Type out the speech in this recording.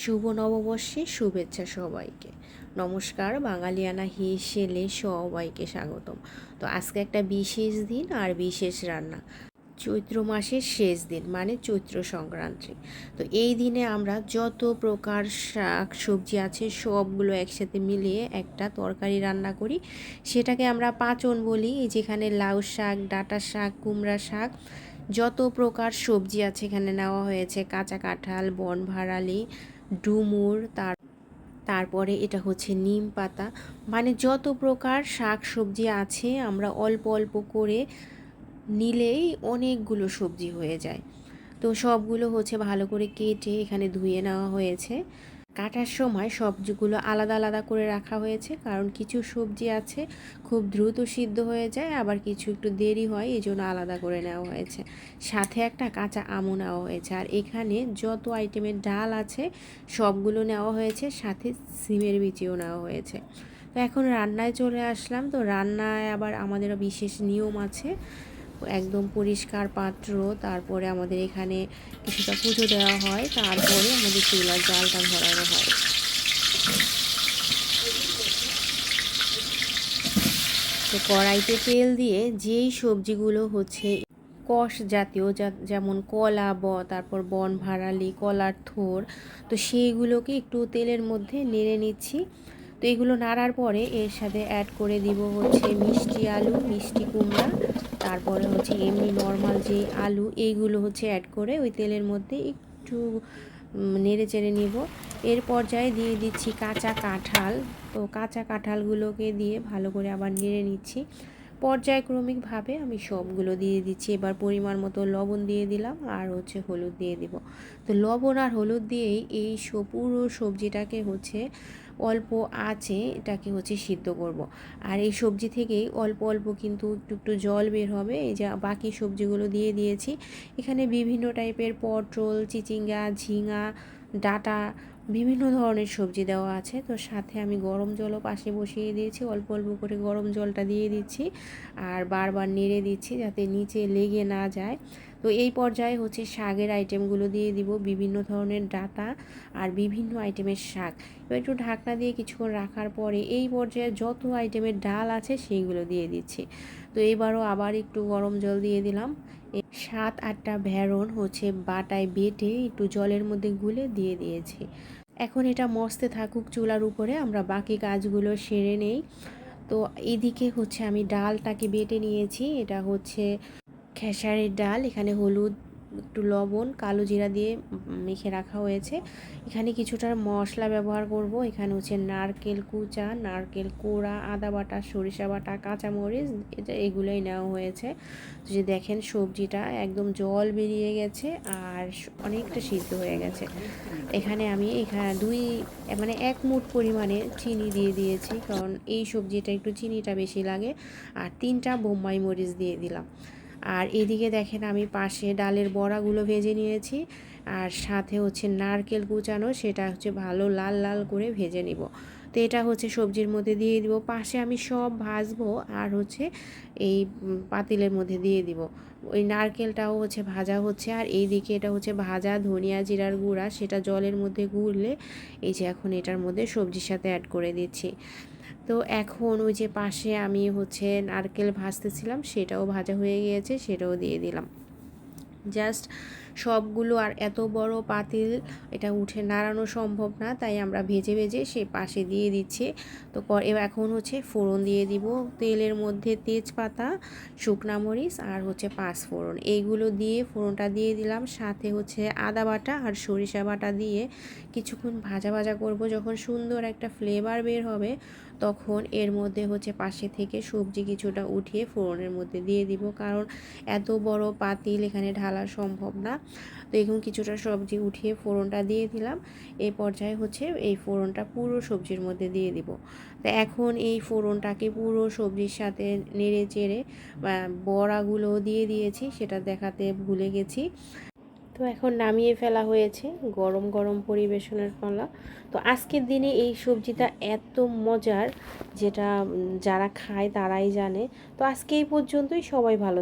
শুভ নববর্ষে শুভেচ্ছা সবাইকে। নমস্কার, বাঙালিয়ানা হিসেলে সবাইকে স্বাগতম। তো আজকে একটা বিশেষ দিন আর বিশেষ রান্না। চৈত্র মাসের শেষ দিন মানে চৈত্র সংক্রান্তি। তো এই দিনে আমরা যত প্রকার শাক সবজি আছে সবগুলো একসাথে মিলিয়ে একটা তরকারি রান্না করি। সেটাকে আমরা পাচন বলি যেখানে লাউ শাক, ডাঁটা শাক, কুমড়া শাক যত প্রকার সবজি আছে এখানে নেওয়া হয়েছে, কাঁচা কাঁঠাল বন ভাড়ালি ডুমুর, তার, তারপরে এটা হচ্ছে নিম পাতা। মানে যত প্রকার শাক সবজি আছে, আমরা অল্প অল্প করে নিলেই অনেকগুলো সবজি হয়ে যায়। তো সবগুলো হচ্ছে ভালো করে কেটে এখানে ধুয়ে নেওয়া হয়েছে। কাটার সময় সবজিগুলো আলাদা আলাদা করে রাখা হয়েছে, কারণ কিছু সবজি আছে খুব দ্রুত সিদ্ধ হয়ে যায়, আবার কিছু একটু দেরি হয় এই জন্য আলাদা করে নেওয়া হয়েছে। সাথে একটা কাঁচা আমও নেওয়া হয়েছে, আর এখানে যত আইটেমের ডাল আছে সবগুলো নেওয়া হয়েছে, সাথে সিমের বিচিও নেওয়া হয়েছে। তো এখন রান্নায় চলে আসলাম, তো রান্নায় আবার আমাদের বিশেষ নিয়ম আছে একদম পরিষ্কার পাত্র, তারপরে আমাদের এখানে কিছুটা পুজো দেওয়া হয়, তারপরে আমাদের চুলার জালটা ধরানো হয়। তো কড়াইতে তেল দিয়ে যেই সবজিগুলো হচ্ছে কষ জাতীয় যেমন কলা ব, তারপর বন ভাড়ালি কলার থোর, তো সেইগুলোকে একটু তেলের মধ্যে নেড়ে নিচ্ছি। তো এগুলো নাড়ার পরে এর সাথে অ্যাড করে দিব হচ্ছে মিষ্টি আলু, মিষ্টি কুমড়া তারপরে হচ্ছে এমনি নর্মাল যে আলু, এইগুলো হচ্ছে অ্যাড করে ওই তেলের মধ্যে একটু নেড়ে চেড়ে নিব। এর পর্যায়ে দিয়ে দিচ্ছি কাঁচা কাঁঠাল। তো কাঁচা কাঁঠালগুলোকে দিয়ে ভালো করে আবার নেড়ে নিচ্ছি। পর্যায়ক্রমিকভাবে আমি সবগুলো দিয়ে দিচ্ছি। এবার পরিমাণ মতো লবণ দিয়ে দিলাম আর হচ্ছে হলুদ দিয়ে দিব। তো লবণ আর হলুদ দিয়েই এই পুরো সবজিটাকে হচ্ছে অল্প আছে এটাকে হচ্ছে সিদ্ধ করব। আর এই সবজি থেকেই অল্প অল্প কিন্তু একটু একটু জল বের হবে। এই যে বাকি সবজিগুলো দিয়ে দিয়েছি। এখানে বিভিন্ন টাইপের পটল, চিচিঙ্গা, ঝিঙা, ডাটা বিভিন্ন ধরনের সবজি দেওয়া আছে। তো সাথে আমি গরম জলও পাশে বসিয়ে দিয়েছি। অল্প অল্প করে গরম জলটা দিয়ে দিচ্ছি। আর বারবার নেড়ে দিচ্ছি যাতে নিচে লেগে না যায়। তো এই পর্যায়ে হচ্ছে শাকের আইটেমগুলো দিয়ে দিব, বিভিন্ন ধরনের ডাটা আর বিভিন্ন আইটেমের শাক। এবার একটু ঢাকনা দিয়ে কিছুক্ষণ রাখার পরে এই পর্যায়ে যত আইটেমের ডাল আছে সেইগুলো দিয়ে দিচ্ছি। তো এইবারও আবার একটু গরম জল দিয়ে দিলাম। সাত আটটা ভেড়ন হচ্ছে বাটায় বেটে একটু জলের মধ্যে গুলে দিয়ে দিয়েছি। এখন এটা মস্তে থাকুক চুলার উপরে, আমরা বাকি কাজগুলো সেরে নেই। তো এদিকে হচ্ছে আমি ডালটাকে বেটে নিয়েছি, এটা হচ্ছে খেসারের ডাল, এখানে হলুদ, একটু লবণ, কালো জিরা দিয়ে মেখে রাখা হয়েছে। এখানে কিছুটা মশলা ব্যবহার করব। এখানে হচ্ছে নারকেল কুচা, নারকেল কোড়া, আদা বাটা, সরিষা বাটা, কাঁচামরিচ, এটা এগুলোই নেওয়া হয়েছে। যে দেখেন সবজিটা একদম জল বেরিয়ে গেছে আর অনেকটা সিদ্ধ হয়ে গেছে। এখানে আমি এখানে দুই মানে এক মুঠ পরিমাণে চিনি দিয়ে দিয়েছি, কারণ এই সবজিটা একটু চিনিটা বেশি লাগে। আর তিনটা বোম্বাই মরিচ দিয়ে দিলাম। আর এদিকে দেখেন আমি পাশে ডালের বড়াগুলো ভেজে নিয়েছি। আর সাথে হচ্ছে নারকেল কুচানো, সেটা হচ্ছে ভালো লাল লাল করে ভেজে নিব। তো এটা হচ্ছে সবজির মধ্যে দিয়ে দিব। পাশে আমি সব ভাজবো আর হচ্ছে এই পাতিলের মধ্যে দিয়ে দিব। ওই নারকেলটাও হচ্ছে ভাজা হচ্ছে। আর এই দিকে এটা হচ্ছে ভাজা ধনিয়া জিরার গুঁড়া, সেটা জলের মধ্যে গুড়লে এই যে এখন এটার মধ্যে সবজির সাথে অ্যাড করে দিচ্ছি। তো এখন ওই যে পাশে আমি হচ্ছে নারকেল ভাজতেছিলাম, সেটাও ভাজা হয়ে গিয়েছে, সেটাও দিয়ে দিলাম। জাস্ট সবগুলো আর এত বড় পাতিল এটা উঠে নাড়ানো সম্ভব না, তাই আমরা ভেজে ভেজে সে পাশে দিয়ে দিচ্ছি। তো এখন হচ্ছে ফোড়ন দিয়ে দিব। তেলের মধ্যে তেজপাতা, শুকনা মরিচ আর হচ্ছে পাঁচ ফোড়ন। এইগুলো দিয়ে ফোড়নটা দিয়ে দিলাম। সাথে হচ্ছে আদা বাটা আর সরিষা বাটা দিয়ে কিছুক্ষণ ভাজা ভাজা করব। যখন সুন্দর একটা ফ্লেভার বের হবে, তখন এর মধ্যে হচ্ছে পাশে থেকে সবজি কিছুটা উঠিয়ে ফোড়নের মধ্যে দিয়ে দিব। কারণ এত বড় পাতিল এখানে ঢালা সম্ভব না। তো এখন কিছুটা সবজি উঠিয়ে ফোড়নটা দিয়ে দিলাম। এই পর্যায়ে হচ্ছে এই ফোড়নটা পুরো সবজির মধ্যে দিয়ে দিব। তো এখন এই ফোড়নটাকে পুরো সবজির সাথে নেড়ে চেড়ে বড়াগুলো দিয়ে দিয়েছি, সেটা দেখাতে ভুলে গেছি। তো এখন নামিয়ে ফেলা হয়েছে গরম গরম পরিবেশনের পালা। তো আজকের দিনে এই সবজিটা এত মজার, যেটা যারা খায় তারাই জানে। তো আজকে এই পর্যন্তই, সবাই ভালো